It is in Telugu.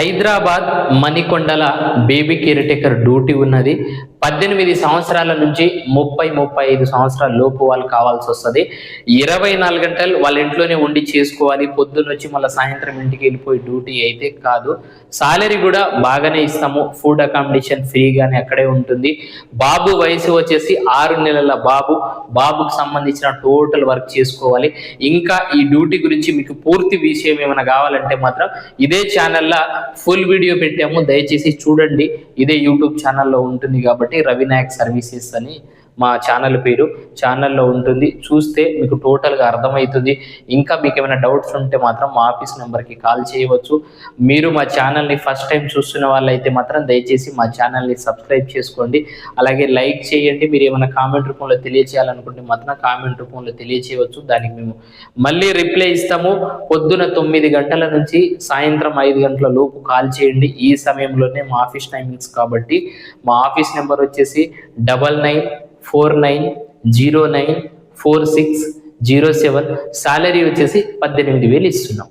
హైదరాబాద్ మణికొండల బేబీ కేర్టేకర్ డ్యూటీ ఉన్నది. పద్దెనిమిది సంవత్సరాల నుంచి ముప్పై ముప్పై ఐదు సంవత్సరాల లోపు వాళ్ళు కావాల్సి వస్తుంది. ఇరవై నాలుగు గంటలు వాళ్ళ ఇంట్లోనే ఉండి చేసుకోవాలి. పొద్దున్నొచ్చి మళ్ళీ సాయంత్రం ఇంటికి వెళ్ళిపోయి డ్యూటీ అయితే కాదు. సాలరీ కూడా బాగానే ఇస్తాము. ఫుడ్ అకామిడేషన్ ఫ్రీగానే అక్కడే ఉంటుంది. బాబు వయసు వచ్చేసి ఆరు నెలల బాబు. బాబుకు సంబంధించిన టోటల్ వర్క్ చేసుకోవాలి. ఇంకా ఈ డ్యూటీ గురించి మీకు పూర్తి విషయం ఏమైనా కావాలంటే మాత్రం ఇదే ఛానల్లో ఫుల్ వీడియో పెట్టాము. దయచేసి చూడండి. ఇదే యూట్యూబ్ ఛానల్లో ఉంటుంది కాబట్టి రవినాయక్ సర్వీసెస్ అని. మా ఛానల్ పేరు. ఛానల్లో ఉంటుంది. చూస్తే మీకు టోటల్గా అర్థమవుతుంది. ఇంకా మీకు ఏమైనా డౌట్స్ ఉంటే మాత్రం మా ఆఫీస్ నెంబర్కి కాల్ చేయవచ్చు. మీరు మా ఛానల్ని ఫస్ట్ టైం చూస్తున్న వాళ్ళైతే మాత్రం దయచేసి మా ఛానల్ని సబ్స్క్రైబ్ చేసుకోండి. అలాగే లైక్ చేయండి. మీరు ఏమైనా కామెంట్ రూపంలో తెలియచేయాలనుకుంటే మాత్రం కామెంట్ రూపంలో తెలియచేయవచ్చు. దానికి మేము మళ్ళీ రిప్లై ఇస్తాము. పొద్దున తొమ్మిది గంటల నుంచి సాయంత్రం ఐదు గంటల లోపు కాల్ చేయండి. ఈ సమయంలోనే మా ఆఫీస్ టైమింగ్స్ కాబట్టి మా ఆఫీస్ నెంబర్ వచ్చేసి double nine four nine zero nine four six zero seven salary వచ్చేసి పద్దెనిమిది వేలు ఇస్తున్నాం.